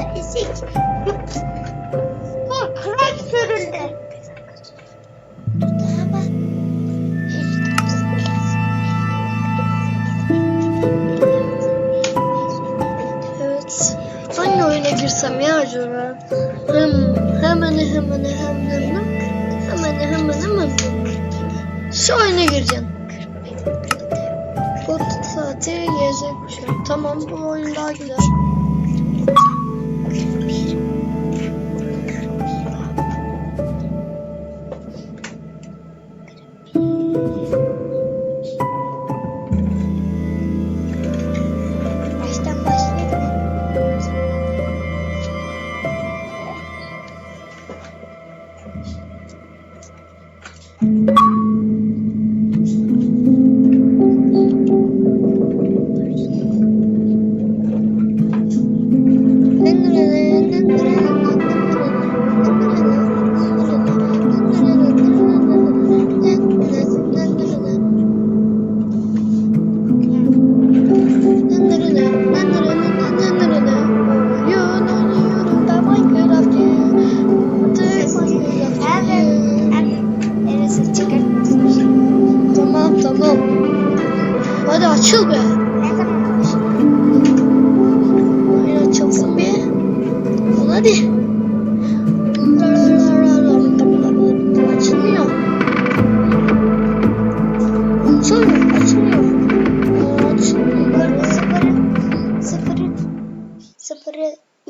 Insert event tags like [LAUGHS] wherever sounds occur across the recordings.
Ezik. Bu kral sürüldü. Evet. Hangi oyuna girsem ya acaba? Hem hemen hemen hemen hemen hemen hemen Şu oyuna gireceğim. Bot saati YZ kuşağı. Tamam bu oyun daha güzel.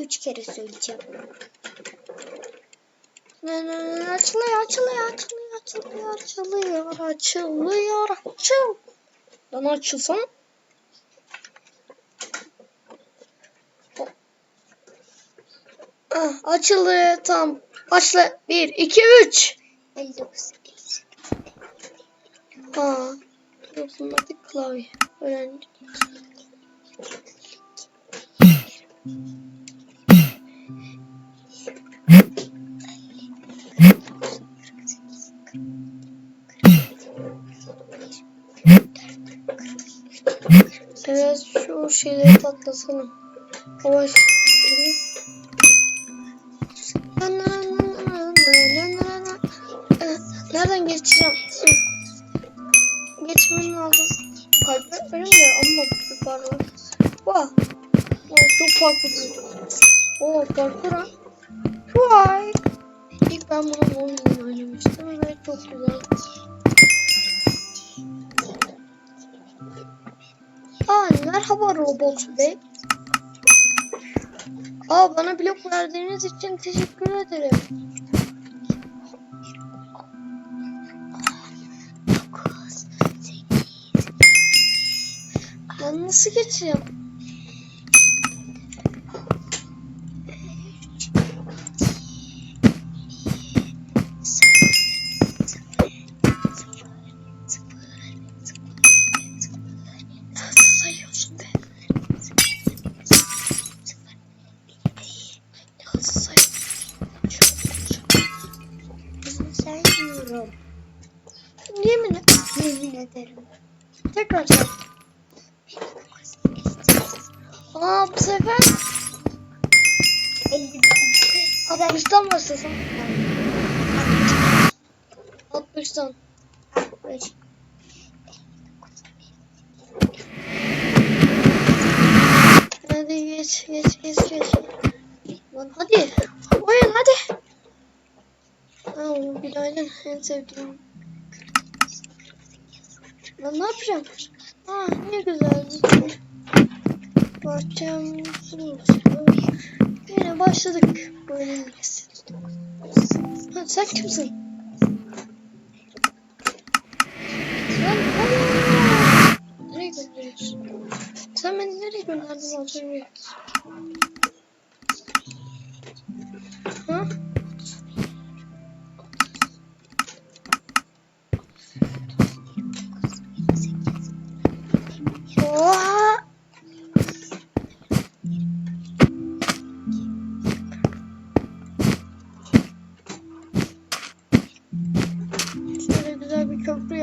Üç kere söyleyeceğim. Açılıyor, açılıyor, açılıyor, açılıyor, açılıyor, açılıyor, açıl. Lan açılsam. Ah, açıldı, tam. Başla. Bir, iki, üç. 59. Aa, dokunmatik klavye. Öğrenci. [LAUGHS] şeyleri patlatalım. Yavaş. Nereden geçeceğim? Geçmem lazım. Parkur benim de ama bir parkur. Vah. Oh, çok parkur. Oo parkur ha. Vay. İlk ben bunu oyunu oynamıştım ve çok güzel. Merhaba robot bey. Aa bana blok verdiğiniz için teşekkür ederim. Ben nasıl geçeceğim? Yemin. Yemin ederim. Tekrar say. Aa bu sefer 59. O da 60'tan başlasam. 60'tan. 60. Hadi geç geç geç geç. Lan hadi. Oyun hadi. Aa, günaydın en sevdiğim. Ne yapacağım? Aa ne güzel. Bahçem Yine başladık. Böyle Ha, sen kimsin? Hadi. Nereye gönderiyorsun? Sen beni nereye gönderdin az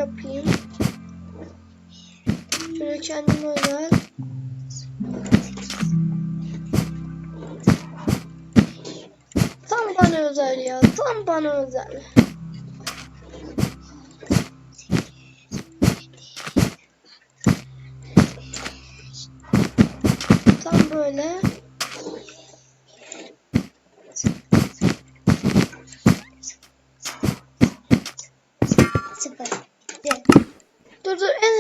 yapayım. Şöyle kendime özel. Tam bana özel ya. Tam bana özel. Tam böyle.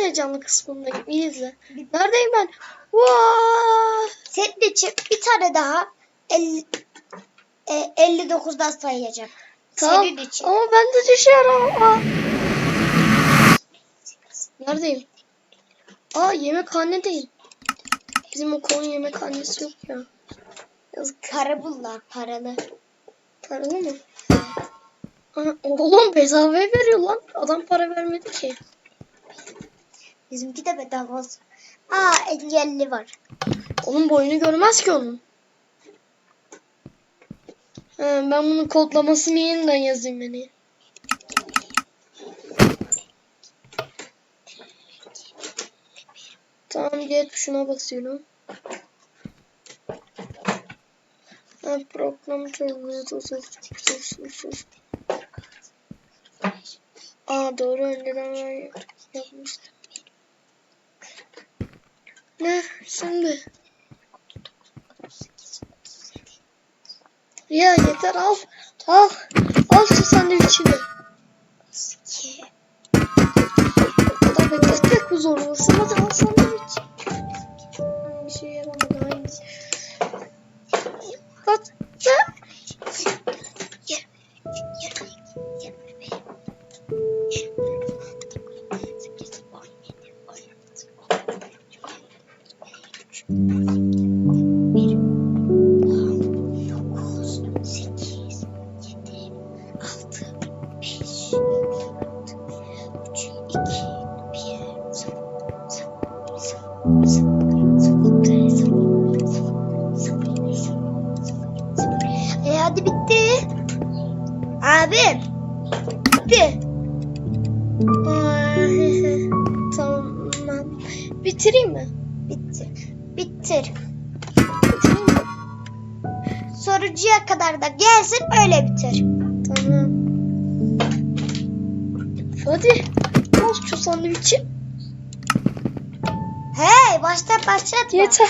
Heyecanlı kısmındayım. İyi izle. Neredeyim ben? Vaa! Senin için bir tane daha 50, e, 59'dan sayacağım. Tamam. Senin için. Ama ben de düşüyorum. Aa. Neredeyim? Aa yemekhanedeyim. Bizim okulun yemekhanesi yok ya. Para bunlar paralı. Paralı mı? Aa, oğlum bedavaya veriyor lan. Adam para vermedi ki. Bizimki de bedava olsun. Aa engelli var. Onun boyunu görmez ki onun. Ha, ben bunun kodlamasını yeniden yazayım beni. Tamam G tuşuna basıyorum. Ha, program Aa doğru önceden ben yapmıştım. Ne şimdi? Ya yeter al. Al. Al şu sandviçini. İki. Daha bekletmek mi zorundasın? Hadi al sandviç. Bir şey yaramadı aynısı. Kaç. Ne? Hadi bitti. Abim. Bitti. Ay, [LAUGHS] tamam. Bitireyim mi? Bitti. Bitireyim mi? Sorucuya kadar da gelsin öyle bitir. Tamam. Hadi. Al şu sandviçi. Hey baştan başlatma. Yeter.